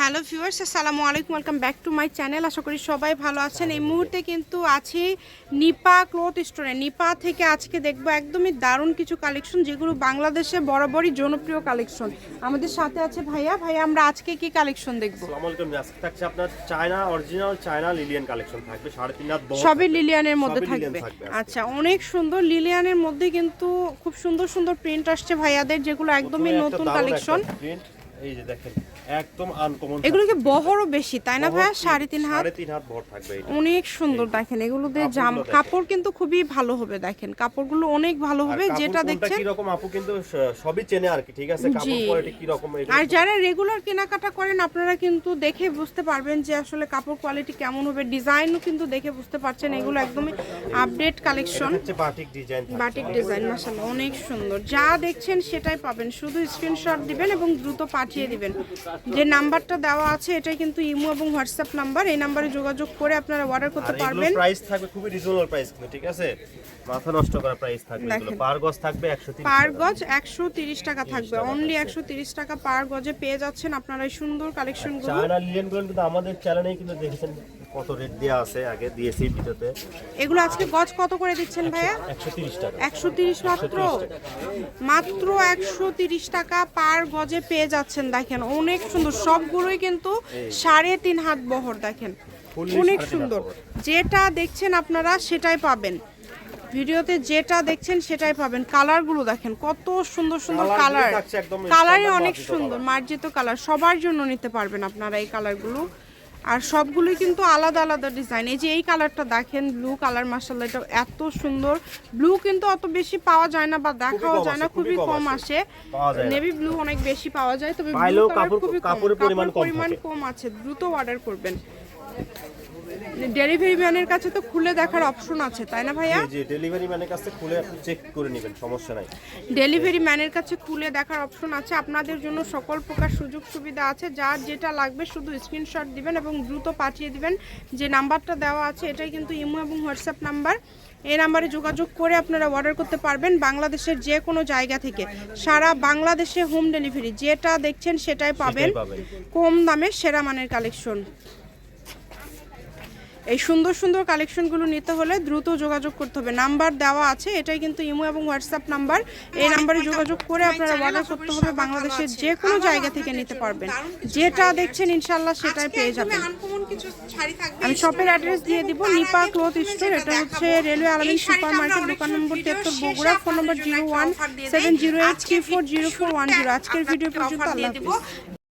Hello viewers আসসালামু আলাইকুম welcome back to my channel. আশা করি সবাই ভালো আছেন। এই মুহূর্তে কিন্তু আছি নিপা ক্লথ স্টোরে। নিপা থেকে আজকে দেখব একদমই দারুণ কিছু কালেকশন যেগুলো বাংলাদেশে বরাবরই জনপ্রিয় কালেকশন। আমাদের সাথে আছে ভাইয়া। ভাইয়া আমরা আজকে কি কালেকশন দেখব? আসসালামু আলাইকুম আজকে থাকছে আপনার চায়না অরিজিনাল চায়না লিলিয়ান কালেকশন থাকবে। সাড়ে তিন হাত সবই লিলিয়ানের মধ্যে থাকবে। আচ্ছা অনেক সুন্দর লিলিয়ানের মধ্যে কিন্তু খুব সুন্দর সুন্দর প্রিন্ট আসছে ভাইয়াদের যেগুলো একদমই নতুন কালেকশন এই যে দেখেন। একদম আনকমন এগুলো কি বহরও বেশি তাই না ভাইয়া? সাড়ে তিন হাত? সাড়ে তিন হাত ভর থাকবে অনেক সুন্দর দেখেন এগুলোতে জাম কাপড় কিন্তু খুবই ভালো হবে দেখেন। কাপড়গুলো অনেক ভালো হবে যেটা দেখছেন কি রকম আপু কিন্তু সবই চেনে আর কি ঠিক আছে? কাপড় কোয়ালিটি কি রকম আর যারা রেগুলার কেনাকাটা করেন আপনারা কিন্তু দেখে বুঝতে পারবেন যে আসলে কাপড় কোয়ালিটি কেমন হবে। ডিজাইনও কিন্তু দেখে বুঝতে পারছেন এগুলো একদমই update collection batik design batik design মাসাল্লাহ অনেক সুন্দর। যা দেখছেন সেটাই পাবেন। শুধু স্ক্রিনশট দিবেন এবং দ্রুত পাঠিয়ে দিবেন। যে নাম্বারটা দেওয়া আছে এটাই কিন্তু ইমো এবং হোয়াটসঅ্যাপ নাম্বার। এই নাম্বারে যোগাযোগ করে আপনারা অর্ডার করতে পারবেন। প্রাইস থাকবে খুবই রিজনেবল প্রাইস কিন্তু ঠিক আছে? মাথা নষ্ট করা প্রাইস থাকবে এগুলো। পার গজ থাকবে 130 পার গজ একশো তিরিশ টাকা থাকবে। অনলি থাকছে। একশো তিরিশ টাকা পার গজে পেয়ে যাচ্ছেন আপনারা এই সুন্দর কালেকশনগুলো চায়না লিলিয়ানগুলো কিন্তু আমাদের চ্যানেলেই কিন্তু দেখেছেন কত রেট দেওয়া আছে আগে দিয়েছি ভিডিওতে? এগুলো আজকে গজ কত করে দিচ্ছেন ভাইয়া? 130 টাকা। একশো তিরিশ মাত্র? মাত্র একশো তিরিশ টাকা পার গজে পেয়ে যাচ্ছেন দেখেন অনেক সুন্দর। সবগুলোই কিন্তু সাড়ে তিন হাত বহর দেখেন। অনেক সুন্দর। যেটা দেখছেন আপনারা সেটাই পাবেন। ভিডিওতে যেটা দেখছেন সেটাই পাবেন। কালারগুলো দেখেন কত সুন্দর সুন্দর কালার। কালারই অনেক সুন্দর। মার্জিত কালার। সবার জন্য নিতে পারবেন আপনারা এই কালারগুলো। আর সবগুলোই কিন্তু আলাদা আলাদা ডিজাইন এই যে এই কালারটা দেখেন ব্লু কালার মাসাল্লাহ এটা এত সুন্দর। ব্লু কিন্তু অত বেশি পাওয়া যায় না বা দেখাও যায় না খুবই কম আসে। নেভি ব্লু অনেক বেশি পাওয়া যায় তবে ব্লু কালার খুবই কম। কাপড়ের পরিমাণ। কম আছে দ্রুত অর্ডার করবেন। ডেলিভারি ম্যানের কাছে তো খুলে দেখার অপশন আছে তাই না ভাইয়া? জি ডেলিভারি ম্যানের কাছে খুলে চেক করে নেবেন সমস্যা নাই। ডেলিভারি ম্যানের কাছে খুলে দেখার অপশন আছে আপনাদের জন্য সকল প্রকার সুযোগ সুবিধা আছে যার যেটা লাগবে শুধু স্ক্রিনশট দিবেন এবং দ্রুত পাঠিয়ে দিবেন। যে নাম্বারটা দেওয়া আছে এটাই কিন্তু ইমো এবং হোয়াটসঅ্যাপ নাম্বার। এই নাম্বারে যোগাযোগ করে আপনারা অর্ডার করতে পারবেন বাংলাদেশের যে কোনো জায়গা থেকে। সারা বাংলাদেশে হোম ডেলিভারি যেটা দেখছেন সেটাই পাবেন। কম দামে সেরা মানের কালেকশন এই সুন্দর সুন্দর কালেকশনগুলো নিতে হলে দ্রুত যোগাযোগ করতে হবে। নাম্বার দেওয়া আছে এটাই কিন্তু ইমো এবং হোয়াটসঅ্যাপ নাম্বার। এই নাম্বারে যোগাযোগ করে আপনারা অর্ডার করতে হবে বাংলাদেশের যে কোনো জায়গা থেকে নিতে পারবেন। যেটা দেখছেন ইনশাল্লাহ সেটাই পেয়ে যাবেন। আমি শপের অ্যাড্রেস দিয়ে দিব নিপা ক্লথ স্টোর এটা হচ্ছে রেলওয়ে আলামিন সুপার মার্কেট দোকান নম্বর তেত্তর Bogura phone number zero one seven zero eight three four zero four one zero আজকের ভিডিও পর্যন্ত আল্লাহ